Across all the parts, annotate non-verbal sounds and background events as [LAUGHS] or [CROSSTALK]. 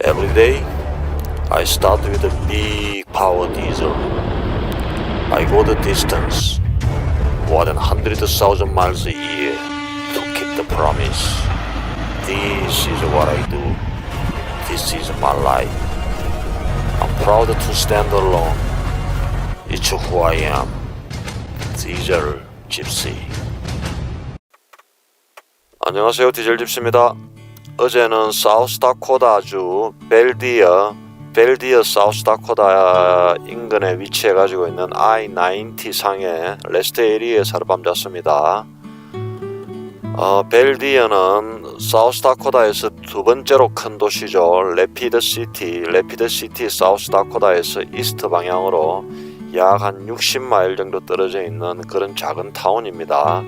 Every day, I start with a big power diesel. I go the distance, more than 100,000 miles a year, to keep the promise. This is what I do. This is my life. I'm proud to stand alone. It's who I am. 디젤 집시. 안녕하세요, 디젤 집시입니다. 어제는 사우스다코다주 벨디어 벨디어 사우스다코다 인근에 위치해 가지고 있는 I-90 상의 레스트 에리에서 하룻밤 잤습니다. 어, 벨디어는 사우스다코다에서 두 번째로 큰 도시죠. 레피드 시티, 레피드 시티 사우스다코다에서 이스트 방향으로 약 한 60마일 정도 떨어져 있는 그런 작은 타운입니다.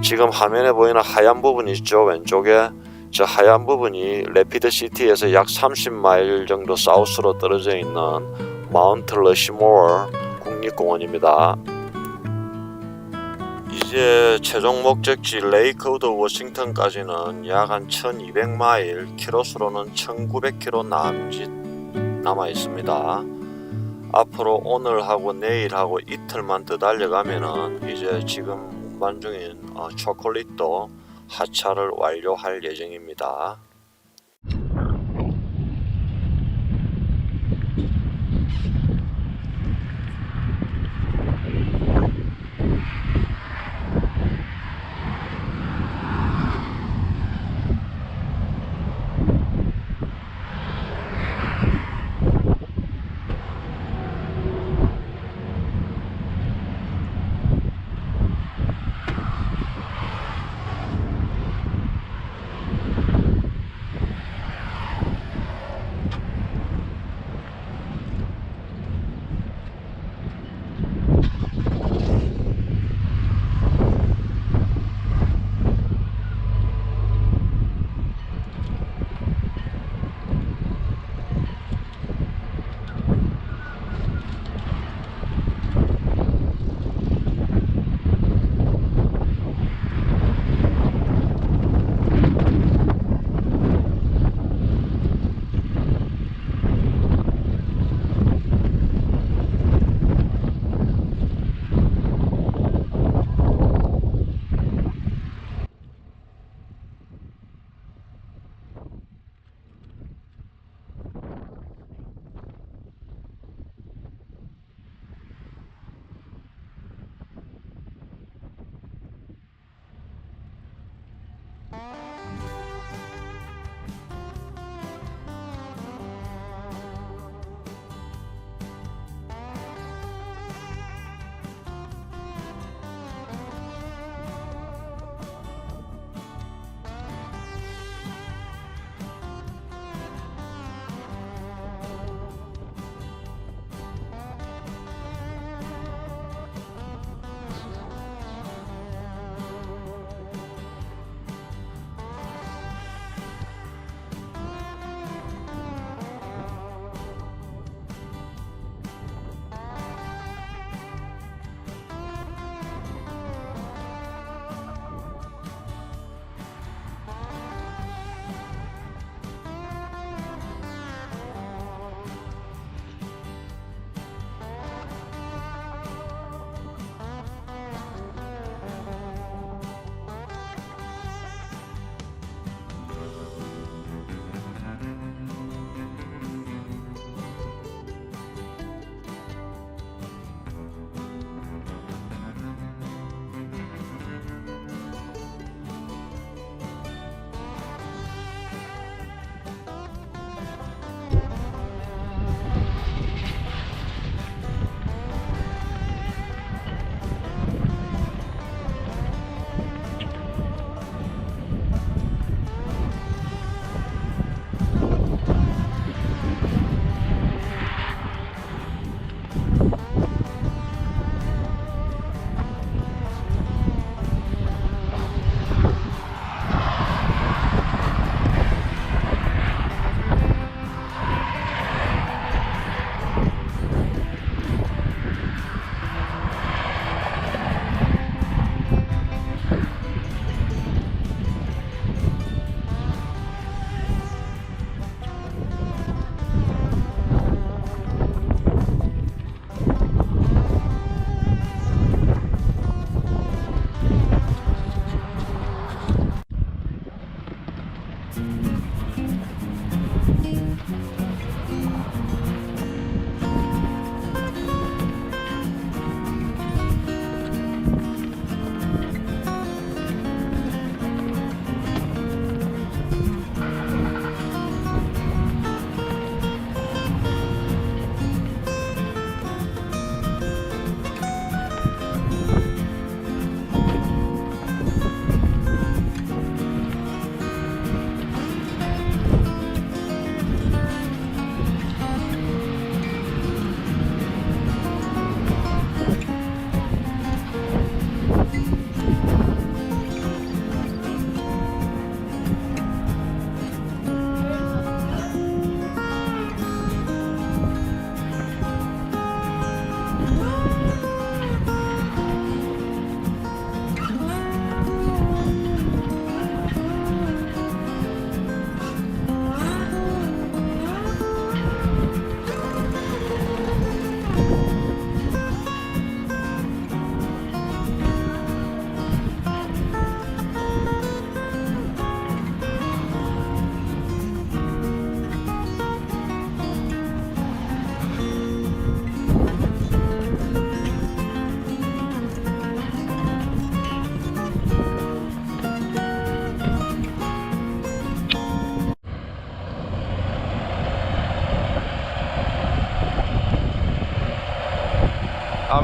지금 화면에 보이는 하얀 부분 있죠 왼쪽에 저 하얀 부분이 레피드 시티에서 약 30마일 정도 사우스로 떨어져 있는 마운트 러시모어 국립공원입니다. 이제 최종 목적지 레이크우드 워싱턴까지는 약 한 1200마일 키로수로는 1900km 남짓 남아 있습니다. 앞으로 오늘하고 내일하고 이틀만 더 달려가면은 이제 지금 운반 중인 어, 초콜릿도 하차를 완료할 예정입니다.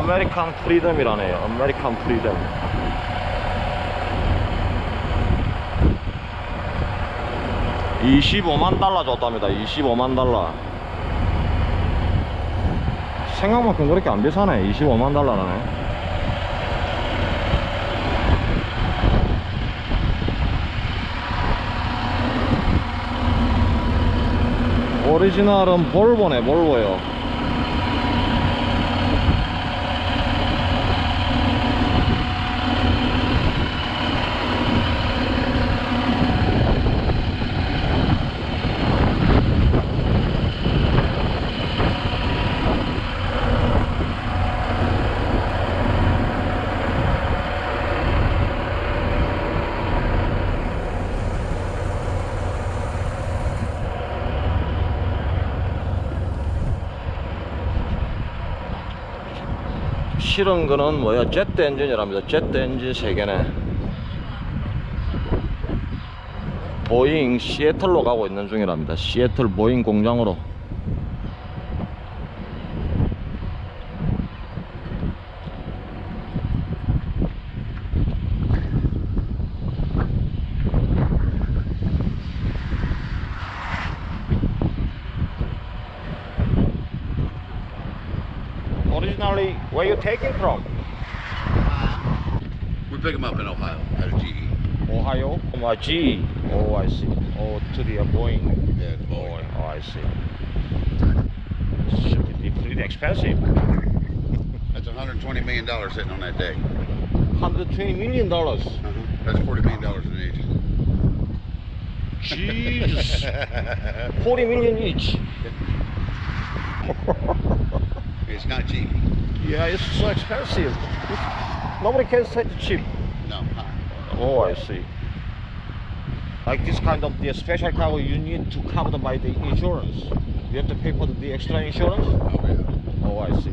아메리칸 프리덤이라네요. 아메리칸 프리덤. (25만) 달러 줬답니다. (25만) 달러. 생각만큼 그렇게 안 비싸네. (25만) 달러라네. 오리지널은 볼보네 볼보요 실은 거는 뭐야 제트 엔진이랍니다. 제트 엔진 3개네. 보잉 시애틀로 가고 있는 중이랍니다. 시애틀 보잉 공장으로 A G. Oh, I see. Oh, to the uh, Boeing. Yeah, Oh, Boeing. oh, I see. Should be pretty expensive. That's 120 million dollars sitting on that deck. 120 million dollars. Uh-huh. That's 40 million dollars in each. Jesus. [LAUGHS] 40 million each. [LAUGHS] It's not cheap. Yeah, it's so expensive. Nobody can say it's cheap. No. Oh, I see. Like this kind of the special cargo, you need to cover by the insurance. You have to pay for the extra insurance. Oh yeah. Oh, I see.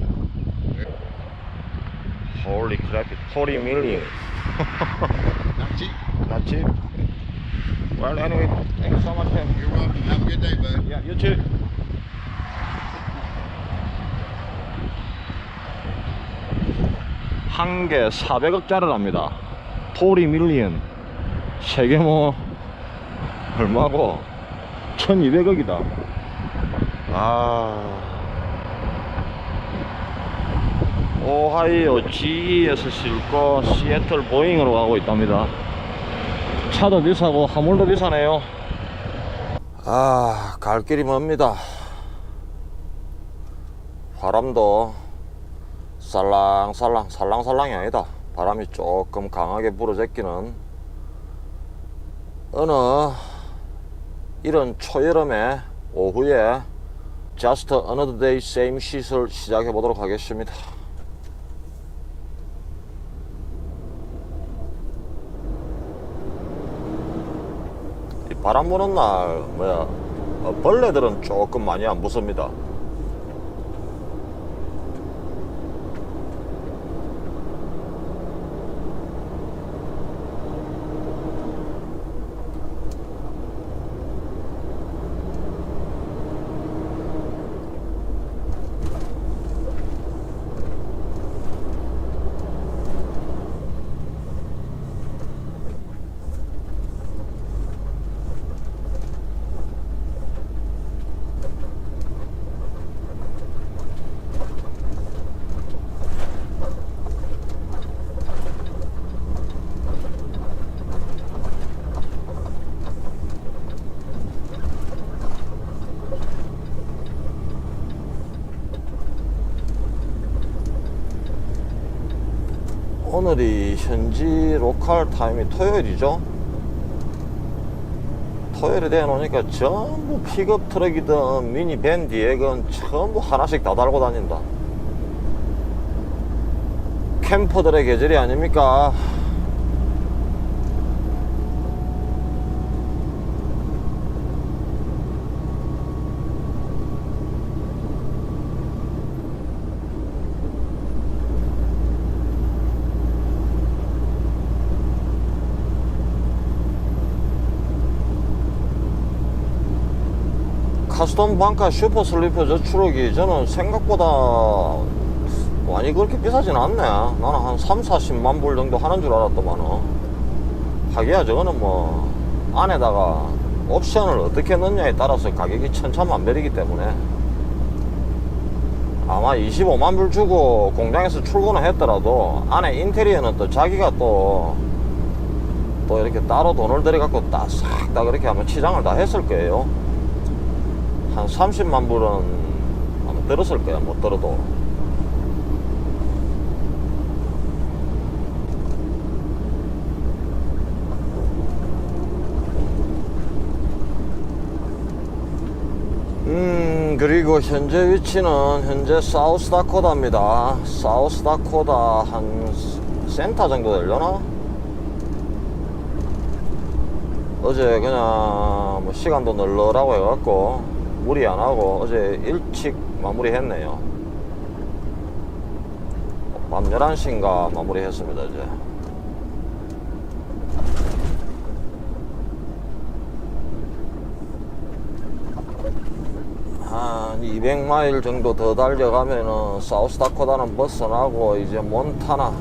Holy crap! 40 million. Not cheap. Not cheap. Well, anyway, thank you so much, man. You're welcome. Have a good day, bud. Yeah, you too. 한 개 400억짜리랍니다. 40 밀리언. 세개뭐 얼마고? 1200억이다. 아. 오하이오 GE에서 싣고 시애틀 보잉으로 가고 있답니다. 차도 비싸고 화물도 비싸네요. 아, 갈 길이 멉니다. 바람도 살랑살랑, 살랑살랑이 아니다. 바람이 조금 강하게 불어제끼는 어느 이런 초여름의 오후에 Just Another Day Same Shit을 시작해 보도록 하겠습니다. 이 바람 부는 날 뭐야 어, 벌레들은 조금 많이 안 무섭니다. 오늘이 현지 로컬 타임이 토요일이죠. 토요일에 되어 놓으니까 전부 픽업 트럭이든 미니밴 뒤에건 전부 하나씩 다 달고 다닌다. 캠퍼들의 계절이 아닙니까? 카스텀 방카 슈퍼 슬리퍼 저추력이 저는 생각보다 많이 그렇게 비싸진 않네. 나는 한 3, 40만 불 정도 하는 줄 알았더만은. 하기야 저거는 뭐 안에다가 옵션을 어떻게 넣냐에 따라서 가격이 천차만별이기 때문에 아마 25만 불 주고 공장에서 출고는 했더라도 안에 인테리어는 또 자기가 또 또 이렇게 따로 돈을 들여갖고 싹다 그렇게 아마 치장을 다 했을 거예요. 한 30만 불은 아마 들었을 거야 못 들어도. 음 그리고 현재 위치는 현재 사우스다코다입니다. 사우스다코다 한 센터 정도 되려나? 어제 그냥 뭐 시간도 널널하고 해갖고 무리 안 하고 어제 일찍 마무리했네요. 밤 11시인가 마무리했습니다, 이제. 한 200마일 정도 더 달려가면은 사우스다코다는 벗어나고 이제 몬타나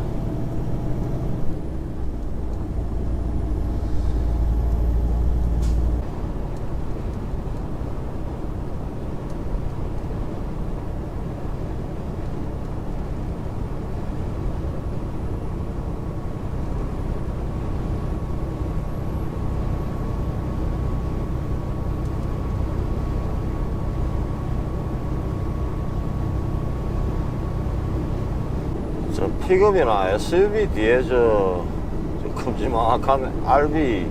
저 픽업이나 SUV 뒤에 저, 저 큼지막한 RV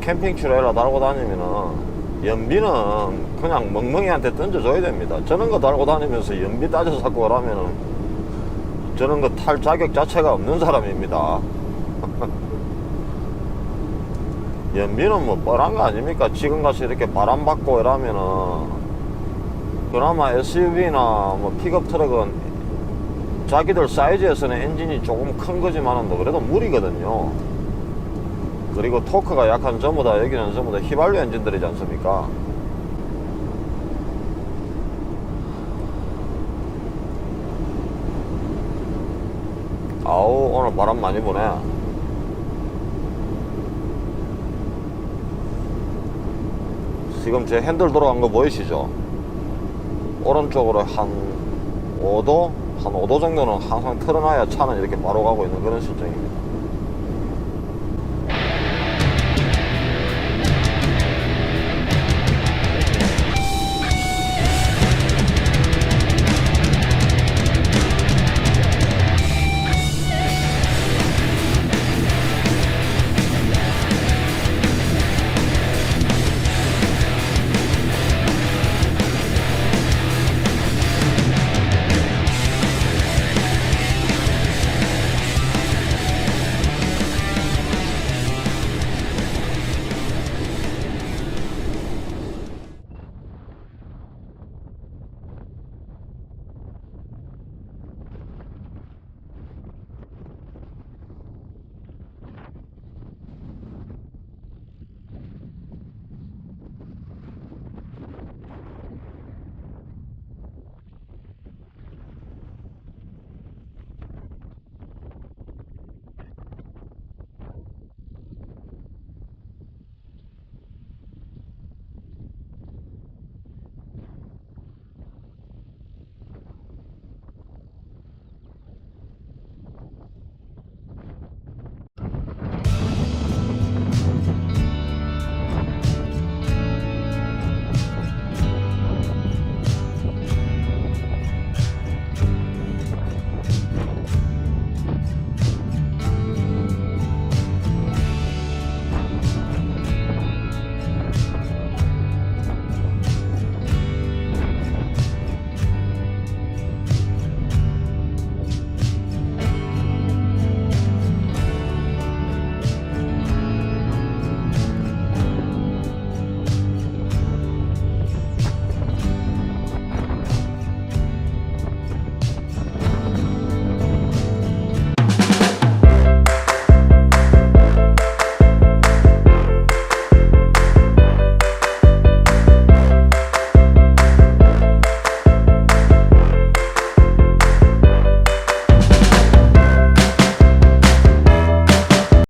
캠핑 트레일러 달고 다니면은 연비는 그냥 멍멍이한테 던져줘야 됩니다. 저런 거 달고 다니면서 연비 따져서 갖고 오라면은 저런 거 탈 자격 자체가 없는 사람입니다. [LAUGHS] 연비는 뭐 뻔한 거 아닙니까? 지금 같이 이렇게 바람 받고 이러면은 그나마 SUV나 뭐 픽업 트럭은 자기들 사이즈에서는 엔진이 조금 큰 거지만은 뭐 그래도 무리거든요. 그리고 토크가 약한 전부 다 여기는 전부 다 휘발유 엔진들이지 않습니까? 아우 오늘 바람 많이 부네. 지금 제 핸들 돌아간 거 보이시죠? 오른쪽으로 한 5도? 한 5도 정도는 항상 틀어놔야 차는 이렇게 바로 가고 있는 그런 실정입니다.